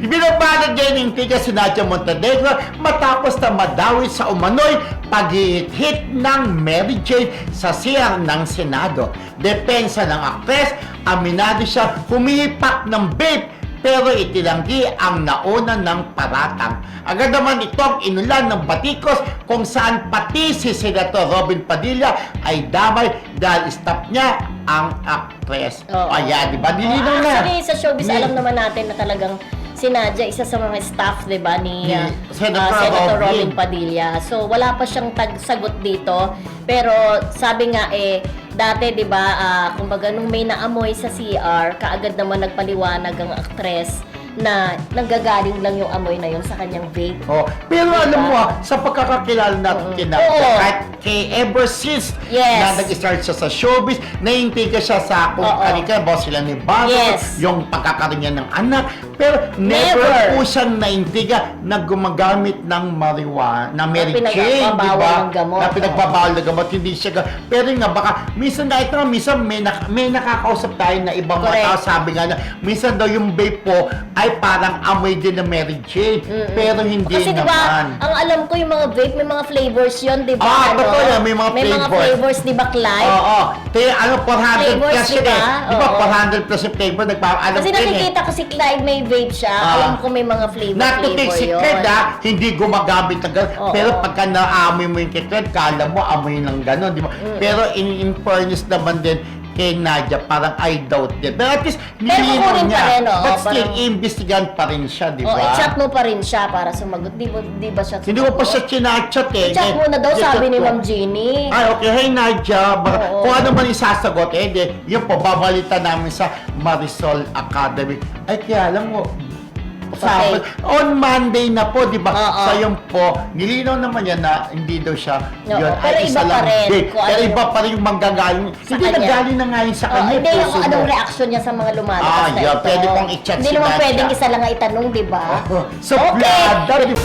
Binabanag niya yung tiga si Nadia Montenegro matapos na madawi sa umano'y paghihit ng Mary Jane sa siyang ng Senado. Depensa ng aktres, aminado siya humihipak ng vape pero itinanggi ang nauna ng paratang. Agad naman itong inulan ng batikos kung saan pati si Senator Robin Padilla ay damay dahil stop niya ang aktres. Oo. Ayan, di ba? Nilinaw na. Actually, sa showbiz, alam naman natin na talagang si Nadia, isa sa mga staff, di ba, ni Ni ah, Senator ah, Senator Robin. Robin Padilla. So, wala pa siyang tagsagot dito. Pero, sabi nga eh, dati, di ba, ah, kumbaga, nung may naamoy sa CR, kaagad naman nagpaliwanag ang aktres na nanggagaling lang yung amoy na yun sa kanyang vape. Oh, pero Diba? alam mo, ah, sa pagkakakilala natin Mm-mm. kina Oo. kahit kay ever since Yes. na nag-start siya sa showbiz, naiintiga siya sa kung Oo. ano ka, boss sila ni Bago, Yes. yung pagkakaroon niya ng anak, pero never, Never. po siyang naintiga na gumagamit ng marijuana, na Mary Na Jane, di ba? Na pinagbabawal ng gamot, hindi siya, pero nga baka, minsan ito, nga, minsan may, nak- may nakakausap tayo na ibang mga Correct. tao, sabi nga na, minsan daw yung vape po ay parang amoy din ng Mary Jane, Mm-mm. pero hindi Kasi di naman. ba, ang alam ko yung mga vape, may mga flavors yun, di ba? Ah, totoo yan, may mga May mga flavors. flavors, di ba, Clive? Oo, kaya ano, 400 Flavors, plus yun ba? eh. Di ba, Oo. 400 plus yung flavor, nagpa, alam Kasi yun eh. nakikita ko si Clive may vape siya. Ah. Alam ko may mga flavor flavor si yun. Cred ha, hindi gumagamit ng gano'n. Oo. Pero pagka naamoy mo yung Cred, kala mo amoy ng gano'n, di ba? Pero in, in fairness naman din, kay Nadia, parang I doubt din. Pero at least, kukunin niya. pa rin, oo, But still, parang- iimbestigahan pa rin siya, di ba? i-chat mo pa rin siya para sumagot. Di ba, di ba siya Hindi ko pa siya chinachat eh. I-chat mo na daw, sabi ni. Ma'am Jeannie. Ay, okay. Hey, Nadia. Baka- Oo. Kung ano man isasagot, eh, di, yun po, babalita namin sa Marisol Academy. Ay, kaya alam mo, Sabado, on Monday na po, di ba? Oo. So, yun po, nilinaw naman yan na hindi daw siya, Oo, yun, pero iba pa rin day. kung Pero ano- iba pa rin yung manggagaling. Sa Hindi, kanya. nanggaling na nga yun sa kanya. hindi yung puso mo. anong reaction niya sa mga lumalabas Ah, na yun. ito. Pwede pong i-chat Hindi si naman Nadia. pwedeng isa lang ang itanong, di ba? So, Okay. blada, di-